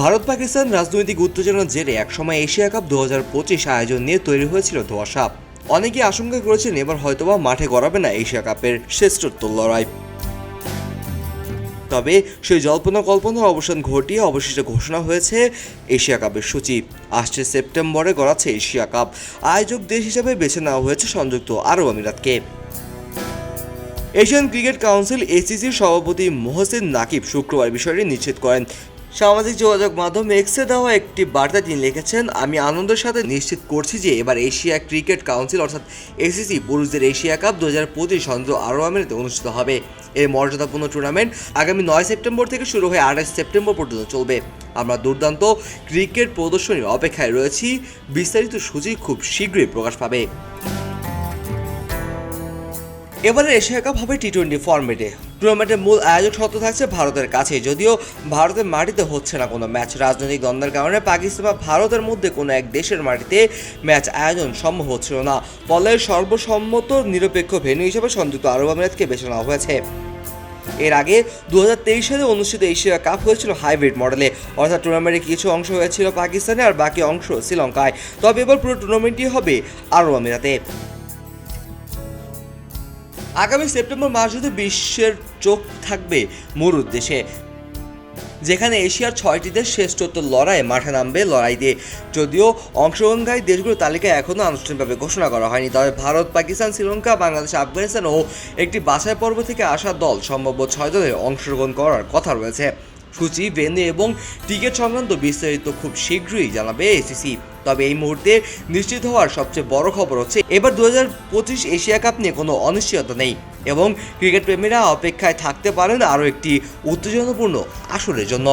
ভারত পাকিস্তান রাজনৈতিক উত্তেজনার জেরে একসময় এশিয়া কাপ দু হাজার পঁচিশ আয়োজন নিয়ে তৈরি হয়েছিল ধোয়াশা। অনেকেই আশঙ্কা করেছেন এবার হয়তোবা মাঠে গড়াবে না এশিয়া কাপের শ্রেষ্ঠত্ব লড়াই। তবে সেই জল্পনা কল্পনার অবসান ঘটিয়ে অবশেষে ঘোষণা হয়েছে এশিয়া কাপের সূচি। আসছে সেপ্টেম্বরে গড়াচ্ছে এশিয়া কাপ। আয়োজক দেশ হিসেবে বেছে নেওয়া হয়েছে সংযুক্ত আরব আমিরাতকে। এশিয়ান ক্রিকেট কাউন্সিল এসিসির সভাপতি মোহসেন নাকিব শুক্রবার বিষয়টি নিশ্চিত করেন। সামাজিক যোগাযোগ মাধ্যম এক্সে দেওয়া একটি বার্তা তিনি লিখেছেন, আমি আনন্দের সাথে নিশ্চিত করছি যে এবার এশিয়া ক্রিকেট কাউন্সিল অর্থাৎ এসিসি পুরুষদের এশিয়া কাপ দু হাজার পঁচিশ সংযুক্ত আরব আমিরাতে অনুষ্ঠিত হবে। এই মর্যাদাপূর্ণ টুর্নামেন্ট আগামী নয় সেপ্টেম্বর থেকে শুরু হয়ে আঠাশ সেপ্টেম্বর পর্যন্ত চলবে। আমরা দুর্দান্ত ক্রিকেট প্রদর্শনীর অপেক্ষায় রয়েছি। বিস্তারিত সূচি খুব শীঘ্রই প্রকাশ পাবে। এবারে এশিয়া কাপ হবে টি টোয়েন্টি ফরম্যাটে টুর্নামেন্টের মূল আয়োজক সত্ত্ব থাকছে ভারতের কাছে। যদিও ভারতের মাটিতে হচ্ছে না কোনো ম্যাচ। রাজনৈতিক দ্বন্দ্বের কারণে পাকিস্তান বা ভারতের মধ্যে কোনো এক দেশের মাটিতে ম্যাচ আয়োজন সম্ভব হচ্ছিল না। ফলে সর্বসম্মত নিরপেক্ষ ভেন্যু হিসেবে সংযুক্ত আরব আমিরাতকে বেছে নেওয়া হয়েছে। এর আগে দু হাজার তেইশ সালে অনুষ্ঠিত এশিয়া কাপ হয়েছিল হাইব্রিড মডেলে। অর্থাৎ টুর্নামেন্টের কিছু অংশ হয়েছিল পাকিস্তানে আর বাকি অংশ শ্রীলঙ্কায়। তবে এবার পুরো টুর্নামেন্টটি হবে আরব আমিরাতে। আগামী সেপ্টেম্বর মাস যদি বিশ্বের চোখ থাকবে মরুর দেশে যেখানে এশিয়ার ছয়টি দেশ শ্রেষ্ঠত্ব লড়াই মাঠে নামবে লড়াই দিয়ে। যদিও অংশগ্রহণকারী দেশগুলোর তালিকা এখনও আনুষ্ঠানিকভাবে ঘোষণা করা হয়নি, তবে ভারত, পাকিস্তান, শ্রীলঙ্কা, বাংলাদেশ, আফগানিস্তান ও একটি বাছাই পর্ব থেকে আসা দল সম্ভাব্য ছয় দলের অংশগ্রহণ করার কথা রয়েছে। সূচি, ভেন্যু এবং টিকিট সংক্রান্ত বিস্তারিত খুব শীঘ্রই জানাবে এসিসি তবে এই মুহূর্তে নিশ্চিত হওয়ার সবচেয়ে বড় খবর হচ্ছে, এবার দু হাজার পঁচিশ এশিয়া কাপ নিয়ে কোনো অনিশ্চয়তা নেই এবং ক্রিকেট প্রেমীরা অপেক্ষায় থাকতে পারেন আরও একটি উত্তেজনাপূর্ণ আসরের জন্য।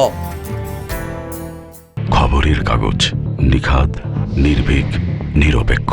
খবরের কাগজ নিখাদ, নির্ভীক, নিরপেক্ষ।